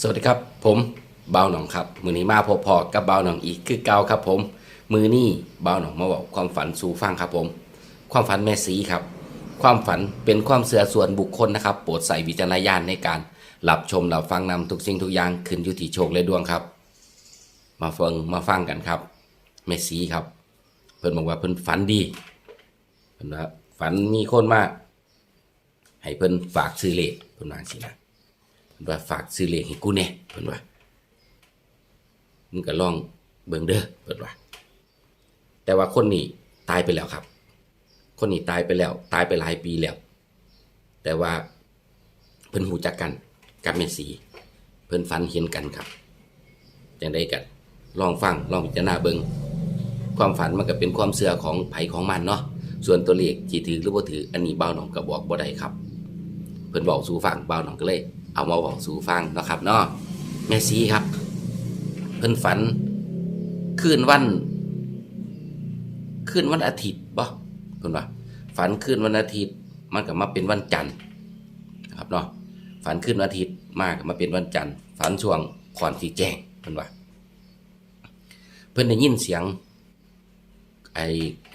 สวัสดีครับ ผมเบาหนองครับมือนี้มาพบพอกับเบาหนองอีกคือเก่าครับผม มือนี้เบาหนองมาบอกความฝันสู่ฟังครับผม ความฝันแม่สีครับ ความฝันเป็นความเสื่อส่วนบุคคลนะครับ โปรดใส่วิจารณญาณในการรับชมรับฟังนำทุกสิ่งทุกอย่างขึ้นอยู่ที่โชคและดวงครับ มาฟังมาฟังกันครับแม่สีครับ เพิ่นบอกว่าเพิ่นฝันดีเพิ่นว่าฝันมีคนมากให้เพิ่นฝากซื้อเลขเพิ่นว่าสินะ ว่าฝากซื้อเลขให้กูแน่เพิ่นว่ามึงก็ลองเบิ่งเด้อเพิ่นว่า แต่ว่าคนนี้ตายไปแล้วครับ คนนี้ตายไปแล้ว ตายไปหลายปีแล้ว แต่ว่าเพิ่นหูจักกันกับแม่สีเพิ่นฝันเห็นกันครับจังไดกันลองฟังลองพิจารณาเบิ่งความฝันมันก็เป็นความเชื่อของไผของมันเนาะส่วนตัวเลขสิถือหรือบ่ถืออันนี้เบาหนองก็บอกบ่ได้ครับ เพิ่นบอกสู่ฟังเบาหนองก็เลย เอามาบอกสู่ฟังนะครับเนาะแม่ซีครับ เพิ่นฝันคืนวันคืนวันอาทิตย์บ่เพิ่นว่าฝันคืนวันอาทิตย์ มันก็มาเป็นวันจันทร์นะครับเนาะฝันคืนวันอาทิตย์มากมาเป็นวันจันทร์ฝันช่วงก่อนสีแจ้งเพิ่นว่า เพิ่นได้ยินเสียง ไอ้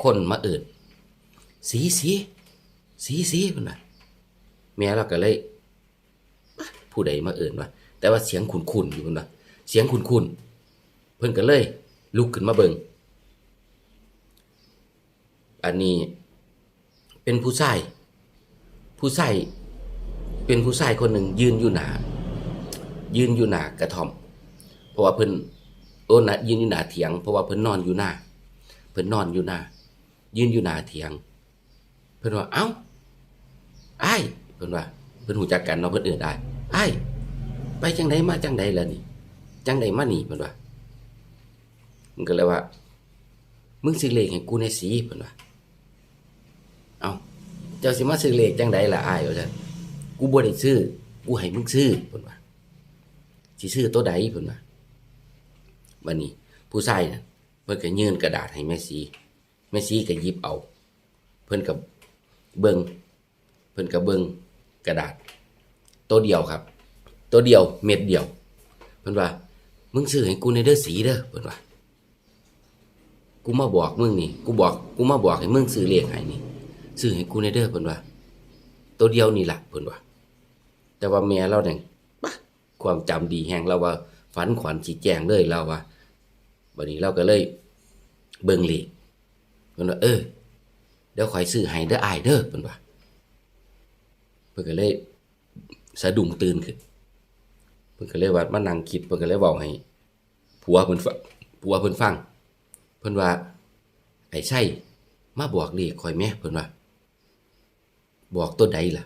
คนมาเอิดสีสีสีสีเพิ่นว่าแม่เราก็เลย ผู้ใดมาเอิ่นวะแต่ว่าเสียงคุ้นๆอยู่เพิ่นว่าเสียงคุ้นๆเพิ่นก็เลย ลุกขึ้นมาเบิงอันนี้เป็นผู้ชายผู้ชายเป็นผู้ชายคนหนึ่งยืนอยู่หนา ยืนอยู่หนากระท่อม เพราะว่าเพิ่นโอ้นะยืนอยู่หนาเถียง เพราะว่าเพิ่นนอนอยู่หน้าเพิ่นนอนอยู่หน้ายืนอยู่หนาเถียง เพิ่นว่าเอ้าไอ้เพิ่นว่า เพิ่นหูจักกันเนาะเพิ่นเอื่นได้ ไอ้ไปจังไดมาจังไดล่ะนี่ จังไดมานี่เพิ่นว่ามันก็เลยว่า มึงซื้อเลขให้กูในสีเพิ่นว่าเอาเจ้าสิมาซื้อเลขจังไดล่ะอ้ายว่าซั่นกูบ่ได้ซื้อ กูให้มึงซื้อเพิ่นว่าสิซื้อตัวใดเพิ่นว่าบัดนี้ ผู้ชายน่ะเพิ่นก็ยื่นกระดาษให้แม่สีแม่สีก็หยิบเอา เพิ่นก็เบิ่งเพิ่นก็เบิ่งกระดาษ ตัวเดียวครับ ตัวเดียวเม็ดเดียวเพิ่นว่า มึงซื้อให้กูในเด้อสีเด้อเพิ่นว่า กูมาบอกมึงนี่ กูบอก กูมาบอกให้มึงซื้อเลขให้นี่ซื้อให้กูในเด้อเพิ่นว่า ตัวเดียวนี่ล่ะเพิ่นว่า แต่ว่าแม่เราเนี่ยความจำดีแฮงเราว่า ฝันขวัญสิแจงเลยเราว่าบัดนี้เราก็เลย เบิ่งเลขเพิ่นว่า เออเดี๋ยวข่อยซื้อให้เด้ออายเด้อเพิ่นว่าเพิ่นก็เลย สะดุ้งตื่นขึ้นเพิ่นก็เลยว่ามานั่งคิดเพิ่นก็เลยเว้าให้ผัวเพิ่นฟังผัวเพิ่นฟัง เพิ่นว่า ไอ้ใช่มาบอกเลขข่อยแม่เพิ่นว่า บอกตัวใดล่ะ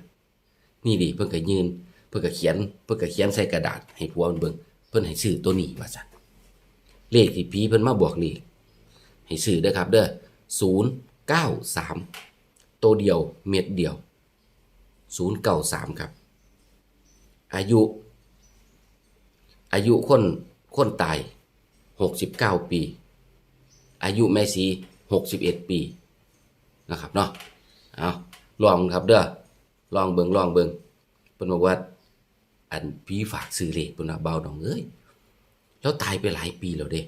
นี่ดิเพิ่นก็ยืนเพิ่นก็เขียน เพิ่นก็เขียนใส่กระดาษ ให้ผัวมันเบิ่งเพิ่นให้ซื้อตัวนี้ว่าซั่นเลขที่ผีเพิ่นมาบอกเลขให้ซื้อเด้อครับ เด้อ093 ตัวเดียวเม็ดเดียว 093 ครับ อายุ อายุคนคนตายหกสิบเก้าปี อายุแม่สีหกสิบเอ็ดปีนะครับเนาะเอาลองครับเด้อลองเบิงลองเบิงเพิ่นบอกว่า อันพี่ฝากซื้อเลขเพิ่นว่าเบาดองเอ้ยแล้วตายไปหลายปีแล้วเด้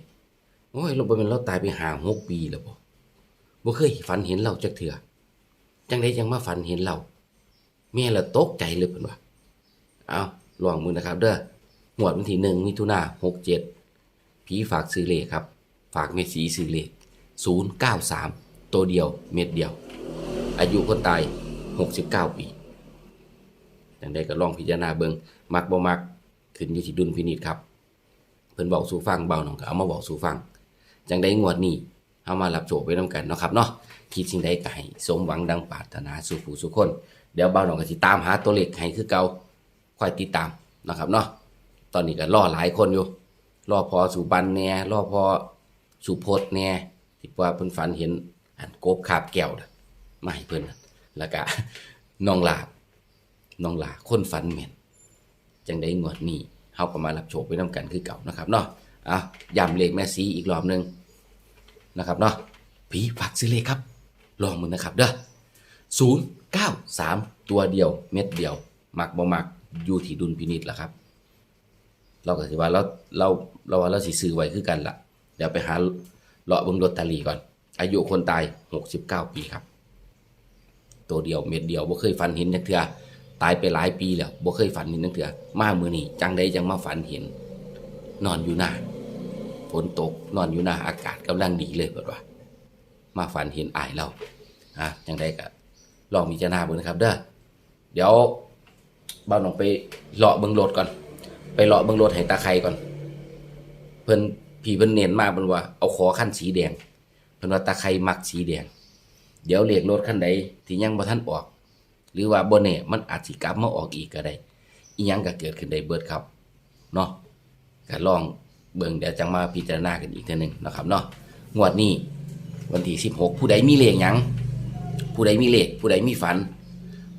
โอ้ยเราเป็นเราตายไปห้าหกปีแล้วบ่บ่เคยฝันเห็นเราจักเถื่อจังได๋จังมาฝันเห็นเราแม่ละตกใจเลยเพิ่นว่า เอาลองมือนะครับเด้อหมวดวันที่หนึ่งมิถุนาหกเจ็ดผีฝากซื้อเลขครับ ฝากเม็ดสีซื้อเลขศูนย์เก้าสามตัวเดียวเม็ดเดียว อายุคนตายหกสิบเก้าปีอย่างใดก็ลองพิจารณาเบิงมักบ่มักขึ้นอยู่ที่ดุลพินิจครับ เพิ่นบอกสู่ฟังเบาหน่องก็เอามาบอกสู่ฟังจังได้งวดนี้เอามารับโชคไปน้ำกันเนาะครับเนาะคิดสิ่งใดก็ให้สมหวังดังปรารถนาสู่ผู้สุคน เดี๋ยวเบาหน่องก็สิตามหาตัวเลขให้คือเก่า คอยติดตามนะครับเนาะตอนนี้ก็รอหลายคนอยู่รอพอสุบันแน่รอพอสุพจน์แน่ที่ว่าเพิ่นฝันเห็นอันโกบคาบแก้วนะมาให้เพิ่นน่ะแล้วก็น้องหลาบน้องหลาคนฝันแม่นจังได้งวดนี้เฮาก็มารับโชคไปนํกันคือเก่านะครับเนาะอะย้ำเลขแม่สีอีกรอบหนึงนะครับเนาะผีฝากซื้อเลขครับ ลองมือนะครับเด้อศูนย์เก้าสามตัวเดียวเม็ดเดียว หมักบ่หมัก อยู่ที่ดุลพินิจแหละครับ เราก็สิว่าเราเราเราว่าเราสิซื้อไว้คือกันล่ะ เดี๋ยวไปหาเลาะเบิ่งลตเตอรี่ก่อน อายุคนตาย69ปีครับ ตัวเดียวเม็ดเดียวบ่เคยฝันเห็นจักเทื่อตายไปหลายปีแล้วบ่เคยฝันเห็นจักเทื่อมามื้อนี้จังได้จังมาฝันเห็น นอนอยู่หน้าฝนตกนอนอยู่หน้าอากาศกำลังดีเลยเบิดว่า มาฝันเห็นอายเราอะจังได้ก็ลองพิจารณาเบิ่งนะครับ เด้อเดี๋ยว บ้าวน้องไปเลาะเบิ่งรถก่อน ไปเลาะเบิ่งรถให้ตาไคก่อน เพิ่นพี่เพิ่นเน้นมาเพิ่นว่าเอาขอขั้นสีแดง เพิ่นว่าตาไคมักสีแดง เดี๋ยวเลขรถคันใดที่ยังบ่ทันออก หรือว่าบ่แน่มันอาจสิกลับมาออกอีกก็ได้อีหยังก็เกิดขึ้นได้เบิดครับเนาะก็ลองเบิ่งเดี๋ยวจังมาพิจารณากันอีกเทื่อหนึงนะครับเนาะงวดนี้วันที่16 ผู้ใดมีเลขหยังผู้ใดมีเลขผู้ใดมีฝัน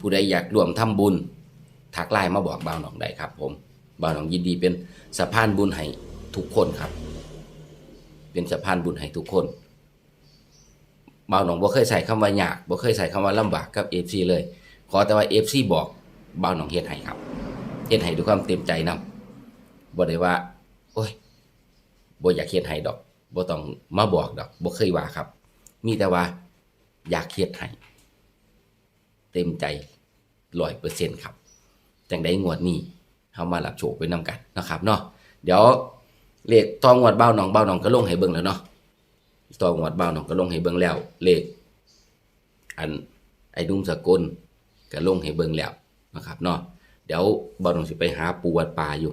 ผู้ใดอยากร่วมทำบุญ ทักไลน์มาบอกบ่าวหนองได้ครับ ผมบ่าวหนองยินดีเป็นสะพานบุญให้ทุกคนครับ เป็นสะพานบุญให้ทุกคนบ่าวหนองบ่เคยใส่คำว่ายากบ่เคยใส่คำว่าลำบากกับ FC เลย ขอแต่ว่า FC บอกบ่าวหนองเฮ็ดให้ครับเฮ็ดให้ด้วยความเต็มใจนำบ่ได้ว่า โอ้ยบ่อยากเฮ็ดให้ดอกบ่ต้องมาบอกดอกบ่เคยว่าครับ มีแต่ว่า อยากเฮ็ดให้เต็มใจ100%ครับ จังได้งวดนี้เฮามารับโชคไปนํกันนะครับเนาะเดี๋ยวเลขตองวดเบ่าหนองเบ่าหนองก็ลงให้เบิ่งแล้วเนาะตองวัดบ้าวน้องก็ลงให้เบิ่งแล้ว เลขอันไอ้ดุมสกลก็ลงให้เบิ่งแล้วนะครับเนาะเดี๋ยวบ่าวน้องสิไปหาปูวัดป่าอยู่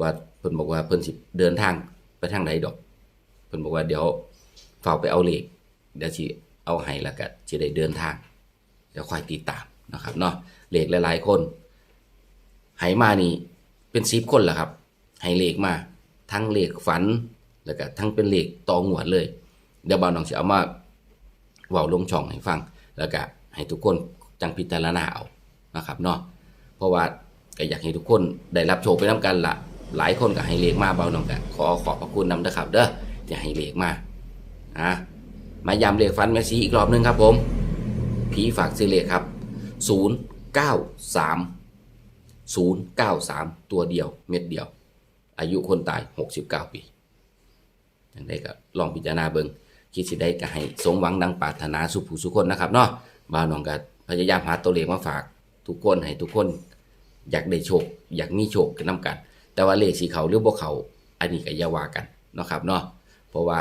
ว่าเพิ่นบอกว่าเพิ่นสิเดินทางไปทางไหนดอก เพิ่นบอกว่าเดี๋ยวฝากไปเอาเลขเดี๋ยวสิเอาให้แล้วก็สิได้เดินทางเดี๋ยวคอยติดตามนะครับเนาะ เลขหลายๆคนให้มานี่เป็น10คนแหละครับให้เลขมา ทั้งเลขฝัน แล้วก็ทั้งเป็นเลขตองหวดเลย เดี๋ยวบ่าวน้องจะเอามาเว้าลงช่องให้ฟัง แล้วก็ให้ทุกคนจังพิจารณาเอานะครับเนาะเพราะว่าก็อยากให้ทุกคนได้รับโชคไปน้กันละหลายคนก็ให้เลขมาบ่าวน้องก็ขอขอบพระคุณนำนะครับ เด้อจะให้เลขมาอะมายำเลขฟันแม่ซีอีกรอบนึงครับผม ผีฝากซื้อเลขครับ 093 093 ตัวเดียวเม็ดเดียว อายุคนตาย 69 ปีจังได้ก็ลองพิจารณาเบิงคิดสิได้ก็ให้สมหวังดังปรารถนาสุขผู้สุขคนนะครับเนาะบ่าวน้องก็พยายามหาตัวเลขมาฝากทุกคนให้ทุกคน อยากได้โชค อยากมีโชคกันนํกัน แต่ว่าเลขสีเขาหรือบ่เขาอันนี้ก็อย่าว่ากันนะครับเนาะเพราะว่า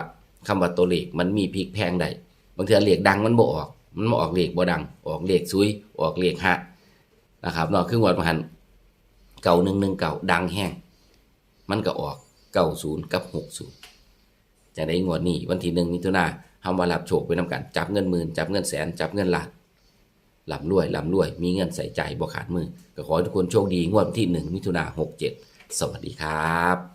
คำว่าตัวเลขมันมีพลิกแพงได้บางเทื่อเลขดังมันบ่ออก มันบ่ออกเลขบ่ดัง ออกเลขซุยออกเลขฮะ นะครับเนาะครึ่งวันประหันเก่าหนึ่งหนึ่งเก่าดังแห้ง มันก็ออกเก้าศูนย์กับหกศูนย์จะได้งวดนี้วันที่หนึ่งมิถุนาทำวันหลับโชคไปนำกัน จับเงินหมื่นจับเงินแสน จับเงินล้านลำรวยลำรวย มีเงินใส่ใจบ่ขาดมือ ก็ขอให้ทุกคนโชคดีงวดที่หนึ่งมิถุนาหกเจ็ดสวัสดีครับ